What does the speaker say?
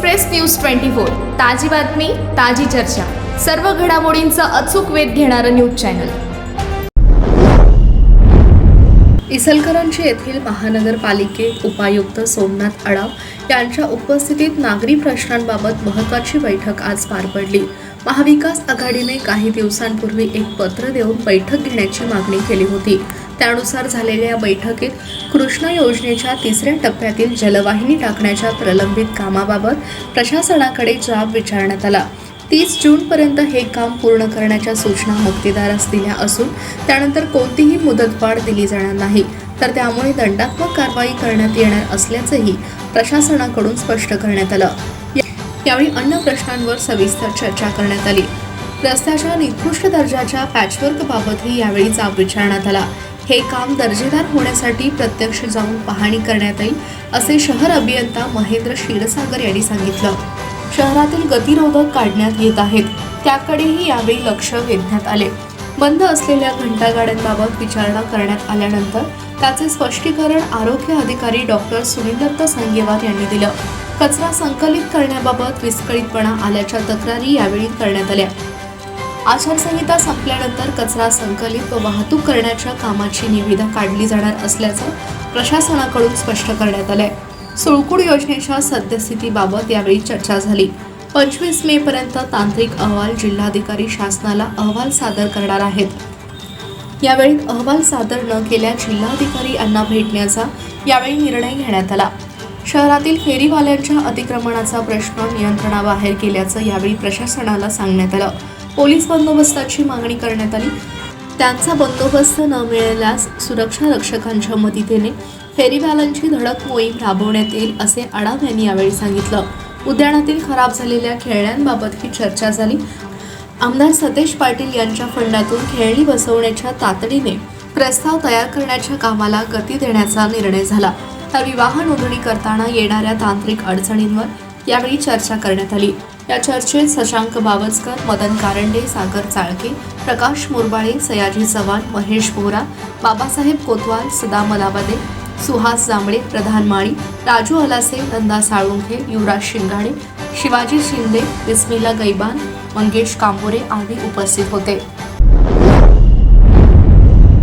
Express news twenty four. ताजी बातमी ताजी चर्चा. सर्व घडामोडींचा अचूक वेध घेणारं न्यूज चॅनल. इचलकरंजी येथील महानगरपालिके उपायुक्त सोमनाथ अडाव यांच्या उपस्थितीत नागरी प्रश्नांबाबत महत्वाची बैठक आज पार पडली. महाविकास आघाडीने काही दिवसांपूर्वी एक पत्र देऊन बैठक घेण्याची मागणी केली होती. त्यानुसार झालेल्या या बैठकीत कृष्णा योजनेच्या तिसऱ्या टप्प्यातील जलवाहिनी टाकण्याच्या प्रलंबित कामाबाबत प्रशासनाकडे जाब विचारण्यात आला. तीस जूनपर्यंत हे काम पूर्ण करण्याच्या सूचना मुक्तीदारास दिल्या असून त्यानंतर कोणतीही मुदतवाढ दिली जाणार नाही. तर त्यामुळे दंडात्मक कारवाई करण्यात येणार असल्याचंही प्रशासनाकडून स्पष्ट करण्यात आलं. यावेळी अन्य प्रश्नांवर सविस्तर चर्चा करण्यात आली. रस्त्याच्या निकृष्ट दर्जाच्या पॅचवर्कबाबतही यावेळी जाब विचारण्यात आला. हे काम दर्जेदार होण्यासाठी प्रत्यक्ष जाऊन पाहणी करण्यात येईल असे शहर अभियंता महेंद्र क्षीरसागर यांनी सांगितलं. शहरातील गतिरोधक काढण्यात येत आहेत. त्याकडेही यावेळी लक्ष वेधण्यात आले. बंद असलेल्या घंटागाड्यांबाबत विचारणा करण्यात आल्यानंतर त्याचे स्पष्टीकरण आरोग्य अधिकारी डॉक्टर सुनीलदत्त संगेवार यांनी दिलं. कचरा संकलित करण्याबाबत विस्कळीतपणा आल्याच्या तक्रारी यावेळी करण्यात आल्या. आचारसंहिता संपल्यानंतर कचरा संकलित व वाहतूक करण्याच्या कामाची निविदा काढली जाणार असल्याचं प्रशासनाकडून स्पष्ट करण्यात आलंय. सुळकूड योजनेच्या सद्यस्थितीबाबत यावेळी चर्चा झाली. पंचवीस मे पर्यंत तांत्रिक अहवाल जिल्हाधिकारी शासनाला अहवाल सादर करणार आहेत. यावेळी अहवाल सादर न केल्या जिल्हाधिकारी यांना भेटण्याचा यावेळी निर्णय घेण्यात आला. शहरातील फेरीवाल्यांच्या अतिक्रमणाचा प्रश्न नियंत्रणाबाहेर केल्याचं यावेळी प्रशासनाला सांगण्यात आलं. पोलीस बंदोबस्ताची मागणी करण्यात आली. त्यांचा बंदोबस्त न मिळाल्यास सुरक्षा रक्षकांच्या मदतीने फेरीवाल्यांची धडक मोहीम राबवण्यात येईल असे आडाव यांनी यावेळी सांगितलं. उद्यानातील खराब झालेल्या खेळण्यांबाबत ही चर्चा झाली. आमदार सतेज पाटील यांच्या फंडातून खेळणी बसवण्याच्या तातडीने प्रस्ताव तयार करण्याच्या कामाला गती देण्याचा निर्णय झाला. तर विवाह नोंदणी करताना येणाऱ्या तांत्रिक अडचणींवर यावेळी चर्चा करण्यात आली. या चर्चेत शशांक बावस्कर मदन कारंडे सागर चाळके प्रकाश मुरबाळे सयाजी चव्हाण महेश बोरा बाबासाहेब कोतवाल सदा मलावदे सुहास जांभळे प्रधान माळी राजू अलासे नंदा साळुंखे युवराज शिंगाणे शिवाजी शिंदे बिस्मिला गैबान मंगेश कांबोरे आदी उपस्थित होते.